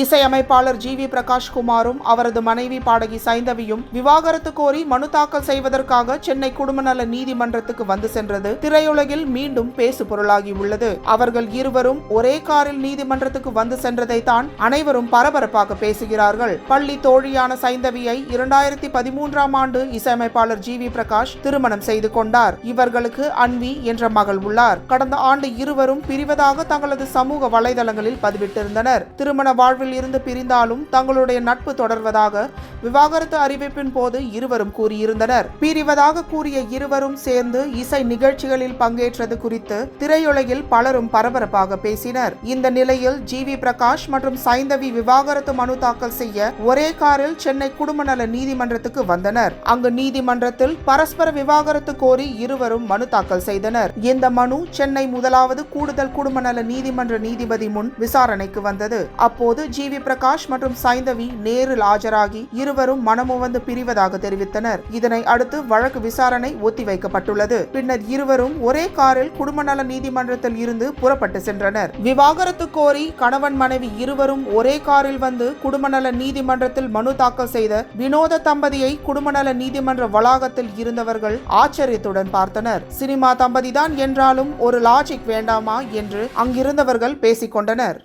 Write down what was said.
இசையமைப்பாளர் G we Prakash குமாரும் அவரது மனைவி பாடகி சைந்தவியும் விவாகரத்து கோரி மனு தாக்கல் செய்வதற்காக சென்னை குடும்ப நல நீதிமன்றத்துக்கு வந்து சென்றது. திரையுலகில் மீண்டும் பேசு பொருளாகி உள்ளது அவர்கள் இருவரும் ஒரே காரில் நீதிமன்றத்துக்கு வந்து சென்றதை தான் அனைவரும் பரபரப்பாக பேசுகிறார்கள். பள்ளி தோழியான சைந்தவியை இரண்டாயிரத்தி பதிமூன்றாம் ஆண்டு இசையமைப்பாளர் ஜி வி பிரகாஷ் திருமணம் செய்து கொண்டார். இவர்களுக்கு அன்வி என்ற மகள் உள்ளார். கடந்த ஆண்டு இருவரும் பிரிவதாக தங்களது சமூக வலைதளங்களில் பதிவிட்டிருந்தனர். திருமண வாழ்வில் இருந்து பிரிந்தாலும் தங்களுடைய நட்பு தொடர்வதாக விவாகரத்து அறிவிப்பின் போது இருவரும் கூறியிருந்தனர். பிரிவதாக கூறிய இருவரும் சேர்ந்து இசை நிகழ்ச்சிகளில் பங்கேற்றது குறித்து திரையுலகில் பலரும் பரபரப்பாக பேசினர். இந்த நிலையில் ஜி வி பிரகாஷ் மற்றும் சைந்தவி விவாகரத்து மனு தாக்கல் செய்ய ஒரே காரில் சென்னை குடும்ப நல நீதிமன்றத்துக்கு வந்தனர். அங்கு நீதிமன்றத்தில் பரஸ்பர விவாகரத்து கோரி இருவரும் மனு தாக்கல் செய்தனர். இந்த மனு சென்னை முதலாவது கூடுதல் குடும்ப நல நீதிமன்ற நீதிபதி முன் விசாரணைக்கு வந்தது. அப்போது ஜி வி பிரகாஷ் மற்றும் சைந்தவி நேரில் ஆஜராகி இருவரும் மனமுவந்து பிரிவதாக தெரிவித்தனர். இதனை அடுத்து வழக்கு விசாரணை ஒத்திவைக்கப்பட்டுள்ளது. பின்னர் இருவரும் ஒரே காரில் குடும்ப நல நீதிமன்றத்தில் இருந்து புறப்பட்டு சென்றனர். விவாகரத்து கோரி கணவன் மனைவி இருவரும் ஒரே காரில் வந்து குடும்ப நல நீதிமன்றத்தில் மனு தாக்கல் செய்த வினோத தம்பதியை குடும்ப நல நீதிமன்ற வளாகத்தில் இருந்தவர்கள் ஆச்சரியத்துடன் பார்த்தனர். சினிமா தம்பதிதான் என்றாலும் ஒரு லாஜிக் வேண்டாமா? என்று அங்கிருந்தவர்கள் பேசிக்கொண்டனர்.